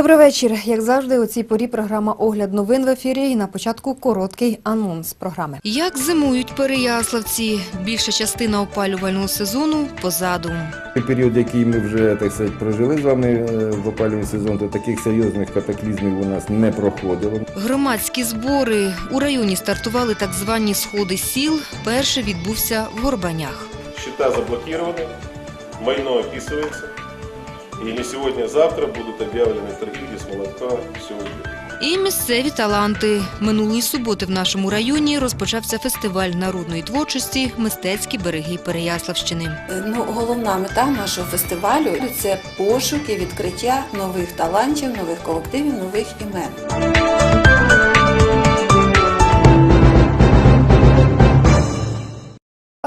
Добрий вечір. Як завжди, у цій порі програма Огляд новин в ефірі. І на початку короткий анонс програми. Як зимують переяславці? Більша частина опалювального сезону позаду. Період, який ми вже так сказати, прожили з вами е, в опалювальний сезон, то таких серйозних катаклізмів у нас не проходило. Громадські збори у районі стартували так звані сходи сіл. Перший відбувся в Горбанях. Счета заблокированы, майно описывается. И не сьогодні, а завтра будуть об'явлені торгівлі з молока сьогодні. І місцеві таланти. Минулої суботи в нашому районі розпочався фестиваль народної творчості Мистецькі береги Переяславщини. Ну, головна мета нашого фестивалю це пошуки, відкриття нових талантів, нових колективів, нових імен.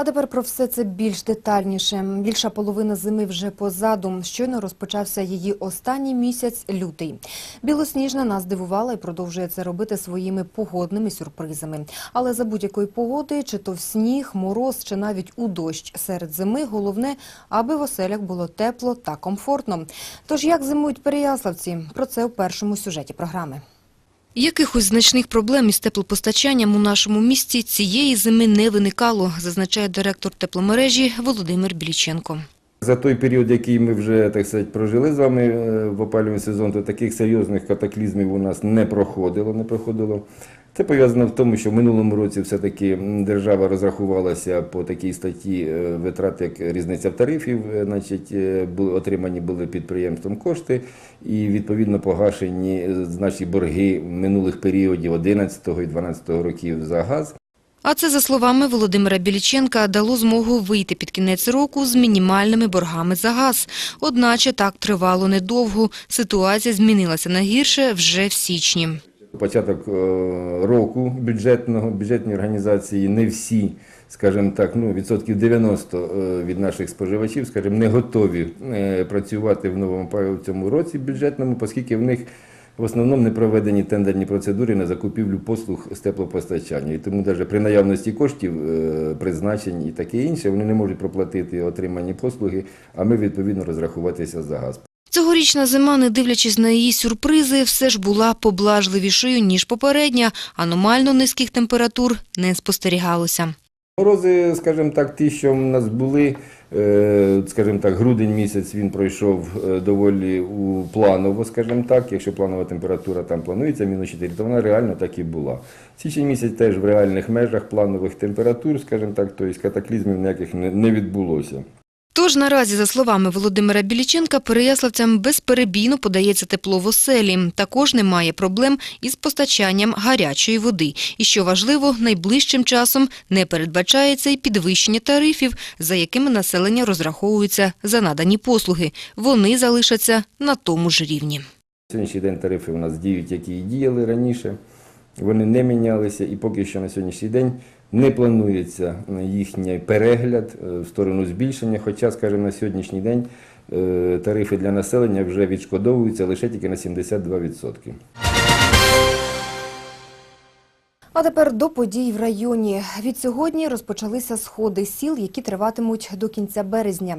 Тепер про все це більш детальніше. Більша половина зими вже позаду. Щойно розпочався її останній місяць лютий. Білосніжна нас здивувала і продовжує це робити своїми погодними сюрпризами. Але за будь-якої погоди, чи то в сніг, мороз, чи навіть у дощ серед зими, головне, аби в оселях було тепло та комфортно. Тож як зимують переяславці? Про це у першому сюжеті програми. Якихось значних проблем із теплопостачанням у нашому місті цієї зими не виникало, зазначає директор тепломережі Володимир Біліченко. За той період, який ми вже так сказати, прожили з вами е, в опалювальний сезон, то таких серйозних катаклізмів у нас не проходило. Не проходило. Це пов'язано в тому, що в минулому році все-таки держава розрахувалася по такій статті е, витрат, як різниця в тарифів, е, значить, е, були отримані були підприємством кошти і відповідно погашені наші борги минулих періодів 11 і 12 років за газ. А це, за словами Володимира Біліченка, дало змогу вийти під кінець року з мінімальними боргами за газ. Одначе так тривало недовго. Ситуація змінилася на гірше вже в січні. Початок е, року бюджетного, бюджетні організації не всі, скажімо так, ну, відсотків 90 е, від наших споживачів, скажімо, не готові е, працювати в новому в цьому році бюджетному, оскільки в них в основному не проведені тендерні процедури на закупівлю послуг з теплопостачання. І тому навіть при наявності коштів, призначень і таке інше, вони не можуть проплатити отримані послуги, а ми відповідно розрахуватися за газ. Цьогорічна зима, не дивлячись на її сюрпризи, все ж була поблажливішою, ніж попередня. Аномально низьких температур не спостерігалося. Морози, скажімо так, ті, що в нас були, е, скажімо так, грудень місяць він пройшов е, доволі у планово, скажімо так. Якщо планова температура там планується мінус 4, то вона реально так і була. Січень місяць теж в реальних межах планових температур, скажімо так, тобто катаклізмів ніяких не, не відбулося. Тож наразі, за словами Володимира Біліченка, переяславцям безперебійно подається тепло в оселі. Також немає проблем із постачанням гарячої води. І що важливо, найближчим часом не передбачається й підвищення тарифів, за якими населення розраховується за надані послуги. Вони залишаться на тому ж рівні. Сьогоднішній день тарифи у нас діють, які і діяли раніше. Вони не мінялися і поки що на сьогоднішній день не планується їхній перегляд е, в сторону збільшення. Хоча, скажімо, на сьогоднішній день е, тарифи для населення вже відшкодовуються лише тільки на 72%. А тепер до подій в районі. Від сьогодні розпочалися сходи сіл, які триватимуть до кінця березня.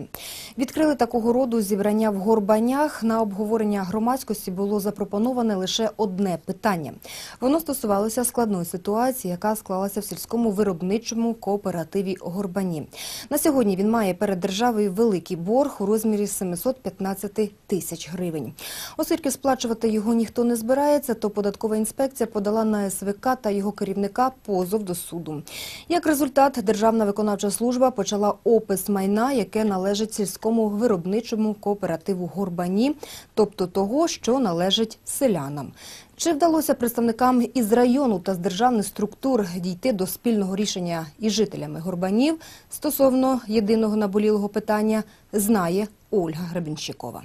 Відкрили такого роду зібрання в Горбанях. На обговорення громадськості було запропоноване лише одне питання. Воно стосувалося складної ситуації, яка склалася в сільському виробничому кооперативі Горбані. На сьогодні він має перед державою великий борг у розмірі 715 тисяч гривень. Оскільки сплачувати його ніхто не збирається, то податкова інспекція подала на СВК та його керівника позов до суду. Як результат, Державна виконавча служба почала опис майна, яке належить сільському виробничому кооперативу Горбані, тобто того, що належить селянам. Чи вдалося представникам із району та з державних структур дійти до спільного рішення із жителями Горбанів стосовно єдиного наболілого питання, знає Ольга Гребінщикова.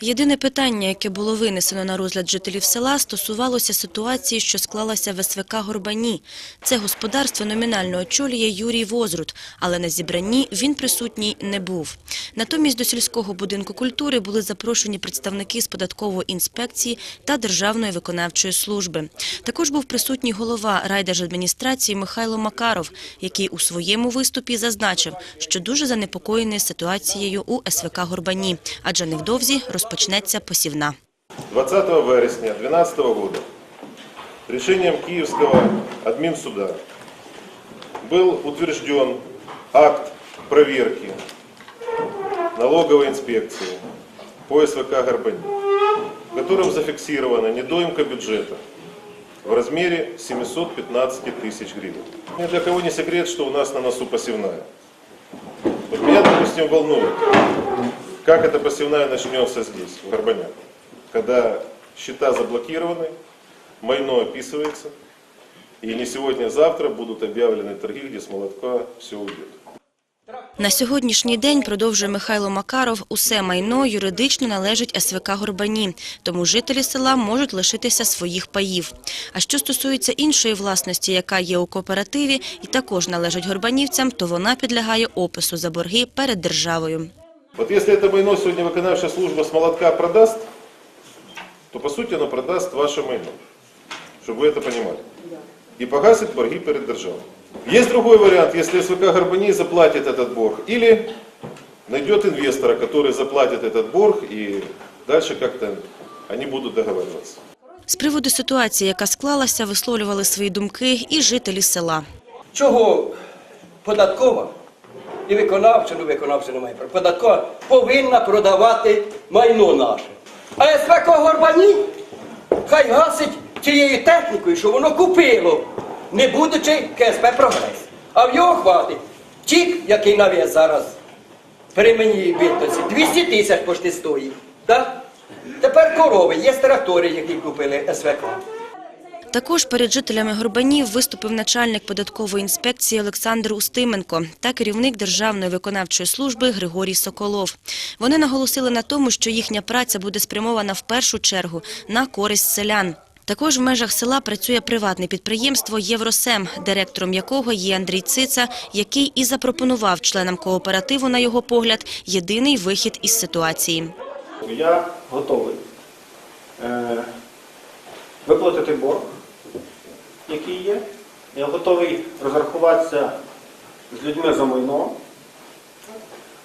Єдине питання, яке було винесено на розгляд жителів села, стосувалося ситуації, що склалася в СВК Горбані. Це господарство номінально очолює Юрій Возрут, але на зібранні він присутній не був. Натомість до сільського будинку культури були запрошені представники з податкової інспекції та Державної виконавчої служби. Також був присутній голова райдержадміністрації Михайло Макаров, який у своєму виступі зазначив, що дуже занепокоєний ситуацією у СВК Горбані, адже невдовзі розпочнеться посівна. 20 вересня 2012 года решением Киевского админсуда был утвержден акт проверки налоговой инспекции по СВК «Горбани», в котором зафиксирована недоимка бюджета в размере 715 тысяч гривен. Ни для кого не секрет, что у нас на носу посевная. Вот меня, допустим, волнует, как эта посевная начнется здесь, в Горбанях, когда счета заблокированы, майно описывается, и не сегодня, а завтра будут объявлены торги, где с молотка все уйдет. На сьогоднішній день, продовжує Михайло Макаров, усе майно юридично належить СВК Горбані, тому жителі села можуть лишитися своїх паїв. А що стосується іншої власності, яка є у кооперативі і також належить горбанівцям, то вона підлягає опису за борги перед державою. Вот если это майно сегодня выполнявшая служба с молотка продаст, то по сути оно продаст ваше майно, чтобы вы это понимали. И погасит борги перед державой. Есть другой вариант, если СВК Горбани заплатит этот борг, или найдет инвестора, который заплатит этот борг, и дальше как-то они будут договариваться. З приводу ситуації, яка склалася, висловлювали свої думки і жителі села. Чого податкова і виконавча, ну виконавча немає податкова повинна продавати майно наше. А СВК Горбані хай гасить цією технікою, що воно купило, не будучи КСП Прогрес. А в його хватить тік, який навіс зараз при мені битоці, 200 тисяч пошти стоїть. Так? Тепер корови, є трактори, які купили СВК. Також перед жителями Горбанів виступив начальник податкової інспекції Олександр Устименко та керівник Державної виконавчої служби Григорій Соколов. Вони наголосили на тому, що їхня праця буде спрямована в першу чергу на користь селян. Також в межах села працює приватне підприємство «Євросем», директором якого є Андрій Цица, який і запропонував членам кооперативу, на його погляд, єдиний вихід із ситуації. Я готовий е, виплатити борг, який є. Я готовий розрахуватися з людьми за майно.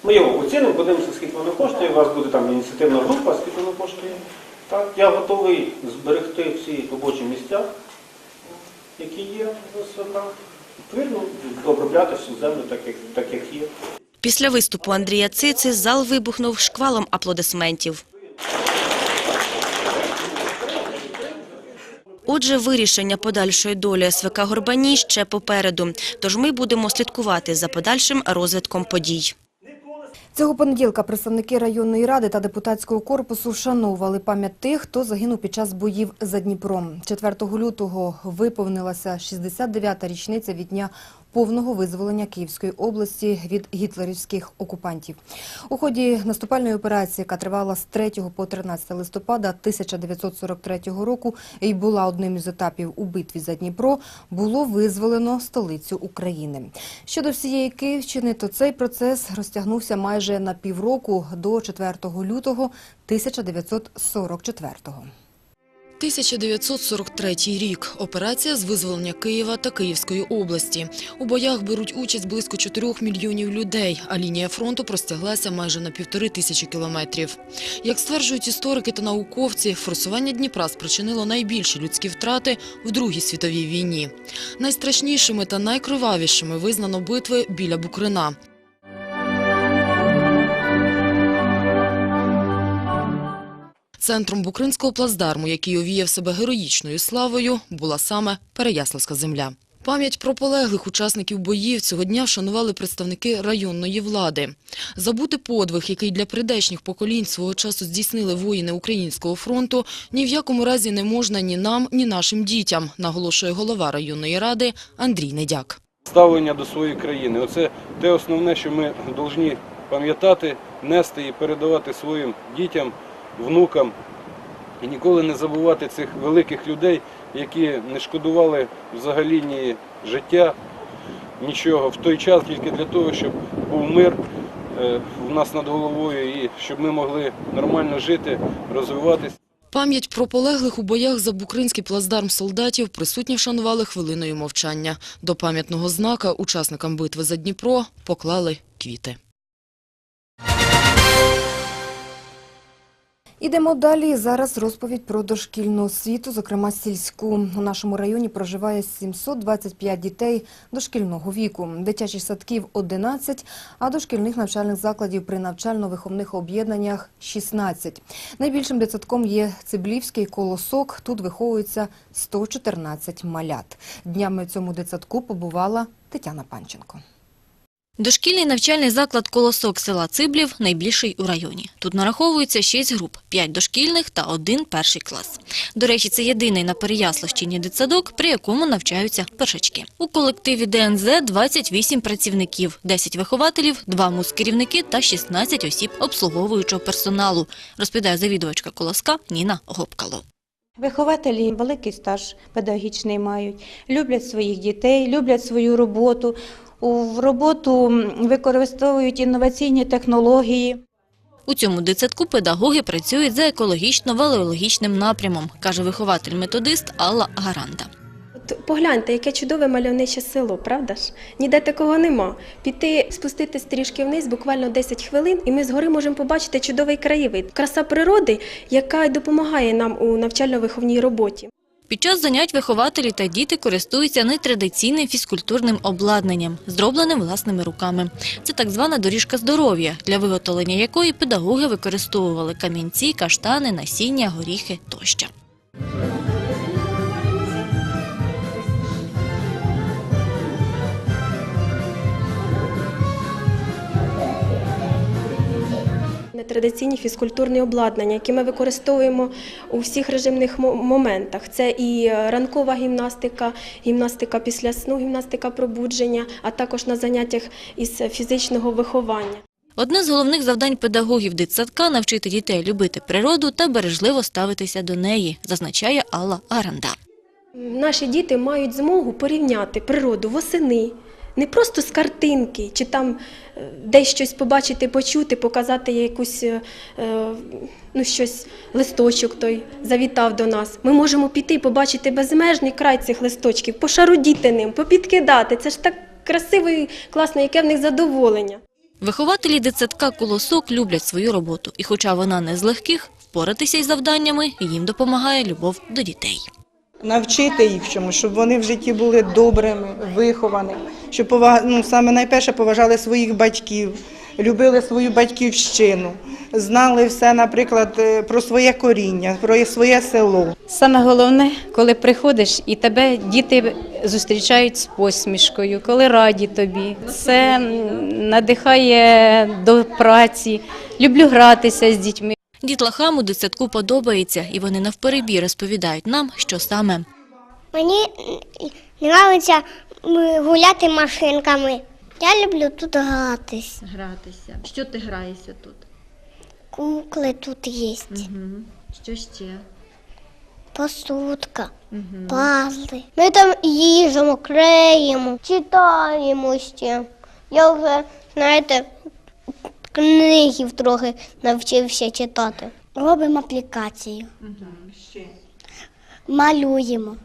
Ми його оцінимо, подивимося, скільки воно коштує. У вас буде там ініціативна група, скільки воно коштує. Так, я готовий зберегти всі робочі місця, які є в СВК. Відповідно, обробляти всю землю так, як, так, як є. Після виступу Андрія Цици зал вибухнув шквалом аплодисментів. Отже, вирішення подальшої долі СВК Горбані ще попереду. Тож ми будемо слідкувати за подальшим розвитком подій. Цього понеділка представники районної ради та депутатського корпусу вшановували пам'ять тих, хто загинув під час боїв за Дніпром. 4 лютого виповнилася 69-та річниця від дня повного визволення Київської області від гітлерівських окупантів. У ході наступальної операції, яка тривала з 3 по 13 листопада 1943 року і була одним із етапів у битві за Дніпро, було визволено столицю України. Щодо всієї Київщини, то цей процес розтягнувся майже на півроку до 4 лютого 1944-го. 1943 рік. Операція з визволення Києва та Київської області. У боях беруть участь близько 4 мільйонів людей, а лінія фронту простяглася майже на півтори тисячі кілометрів. Як стверджують історики та науковці, форсування Дніпра спричинило найбільші людські втрати в Другій світовій війні. Найстрашнішими та найкривавішими визнано битви біля Букрина. Центром Букринського плацдарму, який овіяв себе героїчною славою, була саме Переяславська земля. Пам'ять про полеглих учасників боїв цього дня вшанували представники районної влади. Забути подвиг, який для прийдешніх поколінь свого часу здійснили воїни Українського фронту, ні в якому разі не можна ні нам, ні нашим дітям, наголошує голова районної ради Андрій Недяк. ставлення до своєї країни. Оце те основне, що ми повинні пам'ятати, нести і передавати своїм дітям, внукам. І ніколи не забувати цих великих людей, які не шкодували взагалі ні життя, нічого в той час тільки для того, щоб був мир е, в нас над головою і щоб ми могли нормально жити, розвиватися. Пам'ять про полеглих у боях за Букринський плацдарм солдатів присутні вшанували хвилиною мовчання. До пам'ятного знака учасникам битви за Дніпро поклали квіти. Ідемо далі. Зараз розповідь про дошкільну освіту, зокрема сільську. У нашому районі проживає 725 дітей дошкільного віку. Дитячих садків 11, а дошкільних навчальних закладів при навчально-виховних об'єднаннях 16. Найбільшим дитсадком є Циблівський колосок. Тут виховується 114 малят. Днями в цьому дитсадку побувала Тетяна Панченко. Дошкільний навчальний заклад «Колосок» села Циблів найбільший у районі. Тут нараховується 6 груп – 5 дошкільних та один перший клас. До речі, це єдиний на Переяславщині дитсадок, при якому навчаються першачки. У колективі ДНЗ 28 працівників, 10 вихователів, 2 муз-керівники та 16 осіб обслуговуючого персоналу, розповідає завідувачка «Колоска» Ніна Гопкало. Вихователі великий стаж педагогічний мають, люблять своїх дітей, люблять свою роботу. У в роботу використовують інноваційні технології. У цьому дитсадку педагоги працюють за екологічно-валеологічним напрямом, каже вихователь-методист Алла Гаранда. Погляньте, яке чудове мальовниче село, правда ж? Ніде такого нема. Піти, спуститись трішки вниз, буквально 10 хвилин, і ми згори можемо побачити чудовий краєвид. Краса природи, яка допомагає нам у навчально-виховній роботі. Під час занять вихователі та діти користуються нетрадиційним фізкультурним обладнанням, зробленим власними руками. Це так звана доріжка здоров'я, для виготовлення якої педагоги використовували камінці, каштани, насіння, горіхи тощо. Нетрадиційні фізкультурні обладнання, які ми використовуємо у всіх режимних мо- моментах. Це і е, ранкова гімнастика, гімнастика після сну, гімнастика пробудження, а також на заняттях із фізичного виховання. Одне з головних завдань педагогів дитсадка – навчити дітей любити природу та бережливо ставитися до неї, зазначає Алла Гаранда. Наші діти мають змогу порівняти природу восени, не просто з картинки, чи там е, десь щось побачити, почути, показати якусь е, е, ну, щось, листочок той завітав до нас. Ми можемо піти побачити безмежний край цих листочків, пошарудіти ним, попідкидати. Це ж так красиво і класно, яке в них задоволення. Вихователі дитсадка «Колосок» люблять свою роботу, і хоча вона не з легких, впоратися із завданнями їм допомагає любов до дітей. Навчити їх чомусь, щоб вони в житті були добрими, вихованими, щоб повага, ну, саме найперше поважали своїх батьків, любили свою батьківщину, знали все, наприклад, е, про своє коріння, про своє село. Саме головне, коли приходиш і тебе діти зустрічають з посмішкою, коли раді тобі. Це надихає до праці. Люблю гратися з дітьми. Дітлахам у дитсадку подобається, і вони навперебій розповідають нам, що саме. Мені подобається гуляти машинками. Я люблю тут гратись. Гратися. Що ти граєшся тут? Кукли тут є. Що ще? Посудка, пазли. Ми там їжемо, креємо, читаємо ще. Я вже, знаєте, книгів трохи навчився читати. Робимо аплікацію. Малюємо.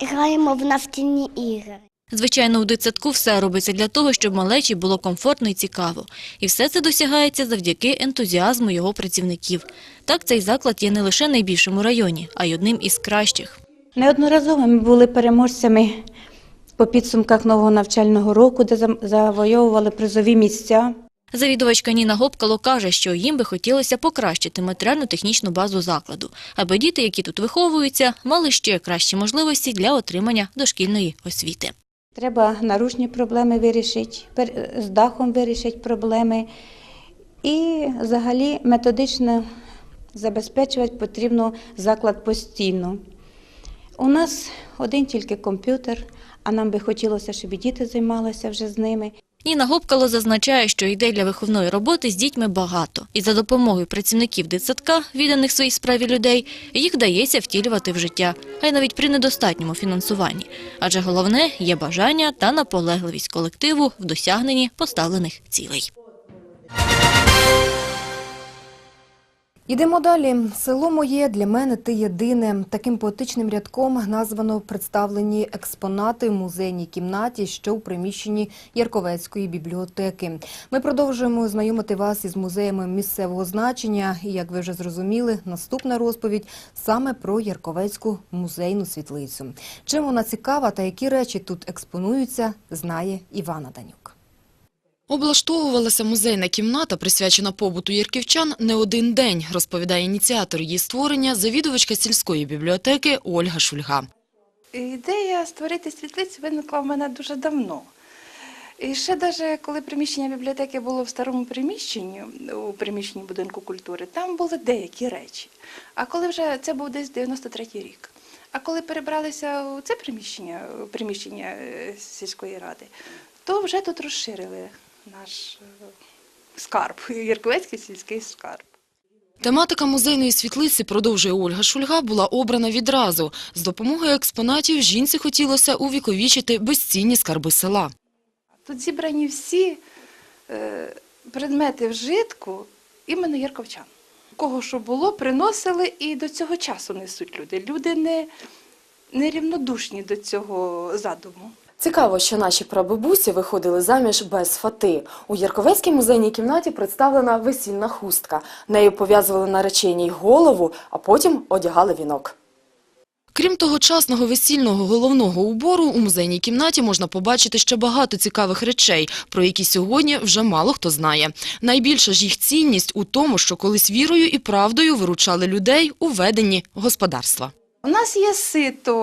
Граємо в нафтяні ігри. Звичайно, у дитсадку все робиться для того, щоб малечі було комфортно і цікаво. І все це досягається завдяки ентузіазму його працівників. Так, цей заклад є не лише найбільшим у районі, а й одним із кращих. Неодноразово ми були переможцями по підсумках нового навчального року, де завойовували призові місця. Завідувачка Ніна Гопкало каже, що їм би хотілося покращити матеріально-технічну базу закладу, аби діти, які тут виховуються, мали ще кращі можливості для отримання дошкільної освіти. Треба наружні проблеми вирішити, з дахом вирішити проблеми. І взагалі методично забезпечувати потрібно заклад постійно. У нас один тільки комп'ютер, а нам би хотілося, щоб і діти займалися вже з ними. Ніна Гопкало зазначає, що ідей для виховної роботи з дітьми багато. І за допомогою працівників дитсадка, відданих своїй справі людей, їх вдається втілювати в життя, а й навіть при недостатньому фінансуванні. Адже головне – є бажання та наполегливість колективу в досягненні поставлених цілей. Ідемо далі. Село моє для мене ти єдине. Таким поетичним рядком названо представлені експонати в музейній кімнаті, що в приміщенні Ярковецької бібліотеки. Ми продовжуємо знайомити вас із музеями місцевого значення. І як ви вже зрозуміли, наступна розповідь саме про Ярковецьку музейну світлицю. Чим вона цікава та які речі тут експонуються, знає Івана Данюк. Облаштовувалася музейна кімната, присвячена побуту ярківчан, не один день, розповідає ініціатор її створення, завідувачка сільської бібліотеки Ольга Шульга. Ідея створити світлицю виникла в мене дуже давно. І ще навіть коли приміщення бібліотеки було в старому приміщенні, у приміщенні будинку культури, там були деякі речі. А коли вже це був десь 93-й рік. А коли перебралися у це приміщення, приміщення е, сільської ради, то вже тут розширили наш е, скарб, Ярковецький сільський скарб. Тематика музейної світлиці, продовжує Ольга Шульга, була обрана відразу. З допомогою експонатів жінці хотілося увіковічити безцінні скарби села. Тут зібрані всі е, предмети вжитку іменно Ярковчан. Кого що було, приносили і до цього часу несуть люди. Люди не, не рівнодушні до цього задуму. Цікаво, що наші прабабусі виходили заміж без фати. У Ярковецькій музейній кімнаті представлена весільна хустка. Нею пов'язували нареченій голову, а потім одягали вінок. Крім тогочасного весільного головного убору, у музейній кімнаті можна побачити ще багато цікавих речей, про які сьогодні вже мало хто знає. Найбільша ж їх цінність у тому, що колись вірою і правдою виручали людей у веденні господарства. У нас є сито,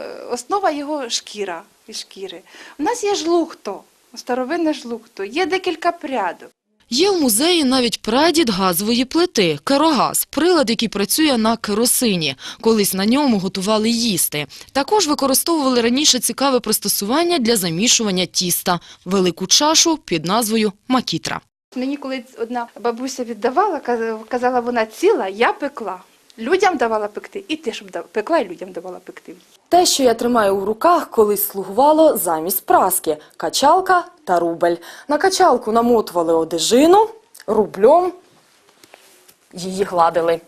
е, основа його шкіра і шкіри. У нас є жлухто, старовинне жлухто, є декілька прядок. Є в музеї навіть прадід газової плити – керогаз, прилад, який працює на керосині. Колись на ньому готували їсти. Також використовували раніше цікаве пристосування для замішування тіста – велику чашу під назвою макітра. Мені колись одна бабуся віддавала, каз- казала, вона ціла, я пекла. Людям давала пекти, і ти, щоб пекла, і людям давала пекти. Те, що я тримаю у руках, колись слугувало замість праски – качалка та рубель. На качалку намотували одежину, рублем її гладили.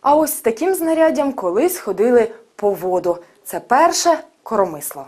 А ось з таким знаряддям колись ходили по воду. Це перше коромисло.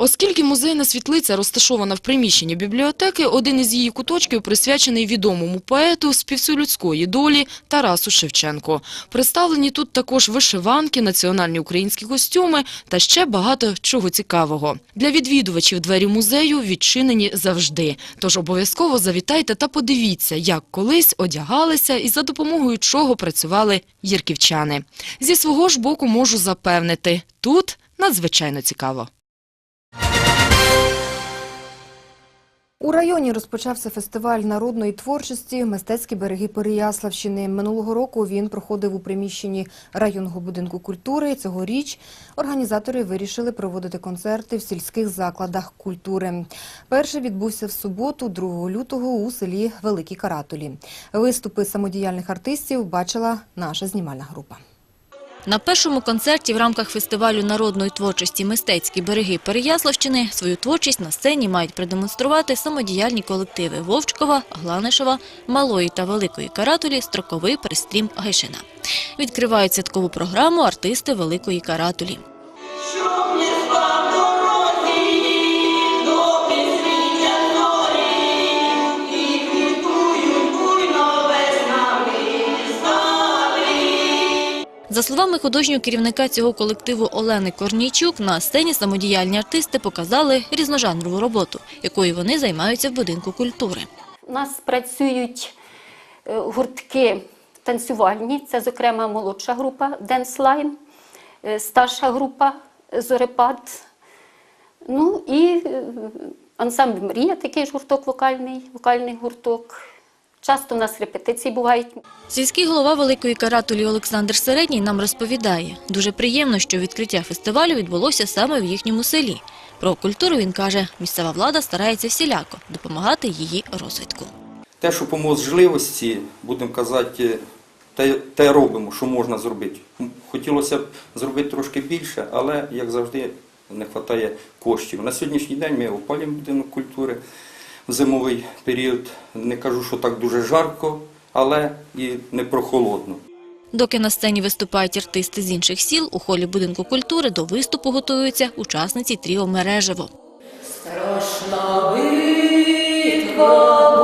Оскільки музейна світлиця розташована в приміщенні бібліотеки, один із її куточків присвячений відомому поету співсолюдської долі Тарасу Шевченку. Представлені тут також вишиванки, національні українські костюми та ще багато чого цікавого. Для відвідувачів двері музею відчинені завжди. Тож обов'язково завітайте та подивіться, як колись одягалися і за допомогою чого працювали ярківчани. Зі свого ж боку можу запевнити, тут надзвичайно цікаво. У районі розпочався фестиваль народної творчості «Мистецькі береги Переяславщини». Минулого року він проходив у приміщенні районного будинку культури. Цьогоріч організатори вирішили проводити концерти в сільських закладах культури. Перший відбувся в суботу, 2 лютого, у селі Великі Каратулі. Виступи самодіяльних артистів бачила наша знімальна група. На першому концерті в рамках фестивалю народної творчості «Мистецькі береги Переяславщини» свою творчість на сцені мають продемонструвати самодіяльні колективи Вовчкова, Гланишева, Малої та Великої Каратулі, Строковий, Перестрім, Гайшина. Відкривають святкову програму артисти Великої Каратулі. За словами художнього керівника цього колективу Олени Корнійчук, на сцені самодіяльні артисти показали різножанрову роботу, якою вони займаються в будинку культури. У нас працюють е, гуртки танцювальні, це, зокрема, молодша група Денслайн, старша група Зорепад. Ну і е, ансамбль Мрія, такий ж гурток вокальний, вокальний гурток. Часто у нас репетиції бувають. Сільський голова Великої Каратулі Олександр Середній нам розповідає, дуже приємно, що відкриття фестивалю відбулося саме в їхньому селі. Про культуру він каже, місцева влада старається всіляко допомагати її розвитку. Те, що по можливості, будемо казати, те, те робимо, що можна зробити. Хотілося б зробити трошки більше, але, як завжди, не вистачає коштів. На сьогоднішній день ми опалюємо будинок культури, в зимовий період. Не кажу, що так дуже жарко, але і не прохолодно. Доки на сцені виступають артисти з інших сіл, у холі будинку культури до виступу готуються учасниці тріо Мережево. Страшна битва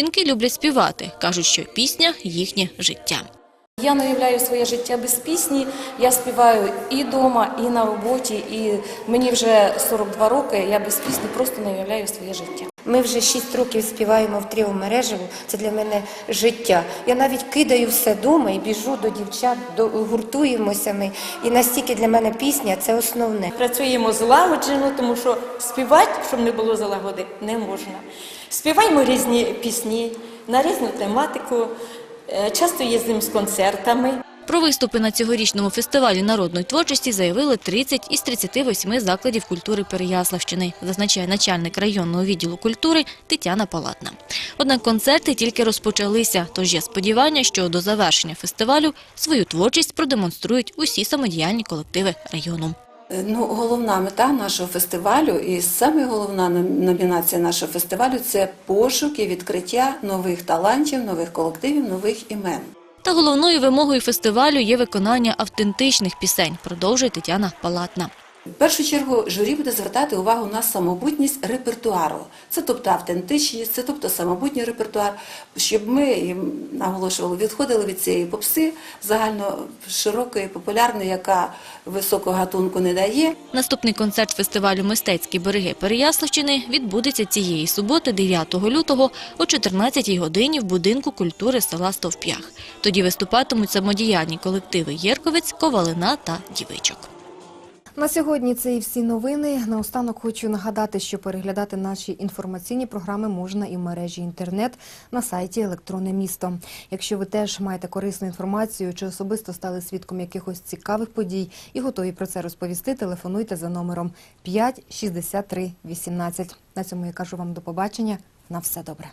Жінки люблять співати, кажуть, що пісня – їхнє життя. Я не уявляю своє життя без пісні. Я співаю і вдома, і на роботі. І мені вже 42 роки. Я без пісні просто не уявляю своє життя. Ми вже 6 років співаємо в тріо мережево. Це для мене життя. Я навіть кидаю все вдома і біжу до дівчат, до гуртуємося ми. І настільки для мене пісня це основне. Працюємо злагоджено, тому що співати, щоб не було залагоди, не можна. Співаємо різні пісні на різну тематику, е, часто їздимо з концертами. Про виступи на цьогорічному фестивалі народної творчості заявили 30 із 38 закладів культури Переяславщини, зазначає начальник районного відділу культури Тетяна Палатна. Однак концерти тільки розпочалися, тож є сподівання, що до завершення фестивалю свою творчість продемонструють усі самодіяльні колективи району. Ну, головна мета нашого фестивалю і саме головна номінація нашого фестивалю це пошук і відкриття нових талантів, нових колективів, нових імен. Та головною вимогою фестивалю є виконання автентичних пісень, продовжує Тетяна Палатна. В першу чергу журі буде звертати увагу на самобутність репертуару. Це тобто автентичність, це тобто самобутній репертуар, щоб ми їм наголошували, відходили від цієї попси загально широкої, популярної, яка високого гатунку не дає. Наступний концерт фестивалю «Мистецькі береги Переяславщини» відбудеться цієї суботи, 9 лютого, о 14 годині в будинку культури села Стовп'ях. Тоді виступатимуть самодіяльні колективи «Єрковець», «Ковалина» та «Дівичок». На сьогодні це і всі новини. Наостанок хочу нагадати, що переглядати наші інформаційні програми можна і в мережі інтернет на сайті Електронне місто. Якщо ви теж маєте корисну інформацію чи особисто стали свідком якихось цікавих подій і готові про це розповісти, телефонуйте за номером 5 63 18. На цьому я кажу вам до побачення. На все добре.